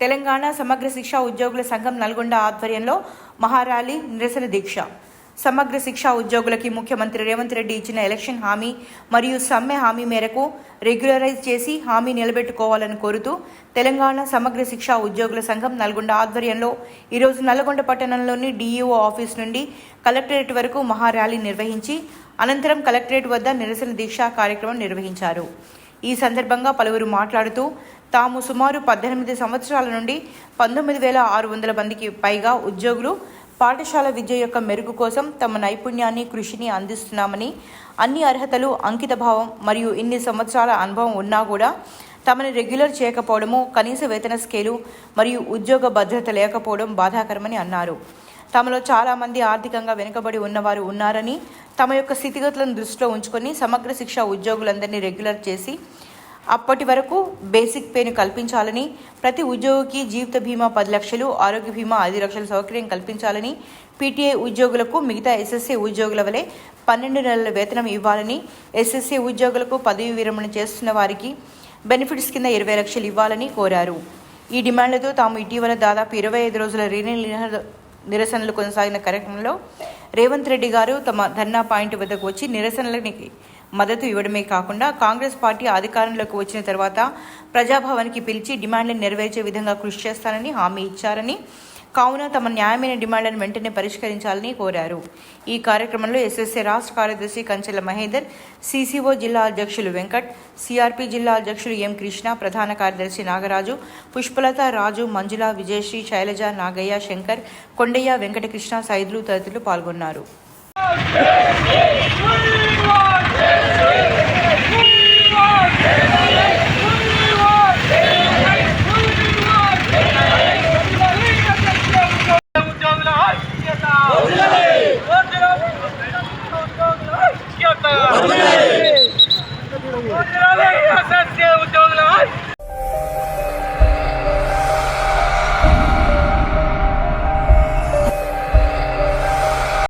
తెలంగాణ సమగ్ర శిక్షా ఉద్యోగుల సంఘం నల్గొండ ఆధ్వర్యంలో మహారాలీ నిరసన దీక్ష. సమగ్ర శిక్షా ఉద్యోగులకి ముఖ్యమంత్రి రేవంత్ రెడ్డి ఇచ్చిన ఎలక్షన్ హామీ మరియు సమ్మె హామీ మేరకు రెగ్యులరైజ్ చేసి హామీ నిలబెట్టుకోవాలని కోరుతూ తెలంగాణ సమగ్ర శిక్షా ఉద్యోగుల సంఘం నల్గొండ ఆధ్వర్యంలో ఈరోజు నల్గొండ పట్టణంలోని డీఈఓ ఆఫీస్ నుండి కలెక్టరేట్ వరకు మహార్యాలీ నిర్వహించి అనంతరం కలెక్టరేట్ వద్ద నిరసన దీక్షా కార్యక్రమం నిర్వహించారు. ఈ సందర్భంగా పలువురు మాట్లాడుతూ తాము సుమారు పద్దెనిమిది సంవత్సరాల నుండి పంతొమ్మిది వేల ఆరు వందల మందికి పైగా ఉద్యోగులు పాఠశాల విద్య యొక్క మెరుగు కోసం తమ నైపుణ్యాన్ని కృషిని అందిస్తున్నామని అన్ని అర్హతలు అంకితభావం మరియు ఇన్ని సంవత్సరాల అనుభవం ఉన్నా కూడా తమని రెగ్యులర్ చేయకపోవడము కనీస వేతన స్కేలు మరియు ఉద్యోగ భద్రత లేకపోవడం బాధాకరమని అన్నారు. తమలో చాలామంది ఆర్థికంగా వెనుకబడి ఉన్నవారు ఉన్నారని తమ యొక్క స్థితిగతులను దృష్టిలో ఉంచుకొని సమగ్ర శిక్ష ఉద్యోగులందరినీ రెగ్యులర్ చేసి అప్పటి వరకు బేసిక్ పేను కల్పించాలని ప్రతి ఉద్యోగికి జీవిత బీమా పది లక్షలు ఆరోగ్య బీమా ఐదు లక్షల సౌకర్యం కల్పించాలని పీటీఐ ఉద్యోగులకు మిగతా ఎస్ఎస్సీ ఉద్యోగుల వలె పన్నెండు నెలల వేతనం ఇవ్వాలని ఎస్ఎస్సీ ఉద్యోగులకు పదవి విరమణ చేస్తున్న వారికి బెనిఫిట్స్ కింద ఇరవై లక్షలు ఇవ్వాలని కోరారు. ఈ డిమాండ్లతో తాము ఇటీవల దాదాపు ఇరవై ఐదు రోజుల రీనే నిరసనలు కొనసాగిన కార్యక్రమంలో రేవంత్ రెడ్డి గారు తమ ధర్నా పాయింట్ వద్దకు వచ్చి నిరసనలకి మద్దతు ఇవ్వడమే కాకుండా కాంగ్రెస్ పార్టీ అధికారంలోకి వచ్చిన తర్వాత ప్రజాభవన్కి పిలిచి డిమాండ్లను నెరవేర్చే విధంగా కృషి చేస్తానని హామీ ఇచ్చారని కావున తమ న్యాయమైన డిమాండ్లను వెంటనే పరిష్కరించాలని కోరారు. ఈ కార్యక్రమంలో ఎస్ఎస్ఏ రాష్ట్ర కార్యదర్శి కంచెల మహేందర్ సిసిఓ జిల్లా అధ్యక్షులు వెంకట్ సిఆర్పి జిల్లా అధ్యక్షులు ఎం కృష్ణ ప్రధాన కార్యదర్శి నాగరాజు పుష్పలత రాజు మంజుల విజయశ్రీ శైలజ నాగయ్య శంకర్ కొండయ్య వెంకటకృష్ణ సైదులు తదితరులు పాల్గొన్నారు.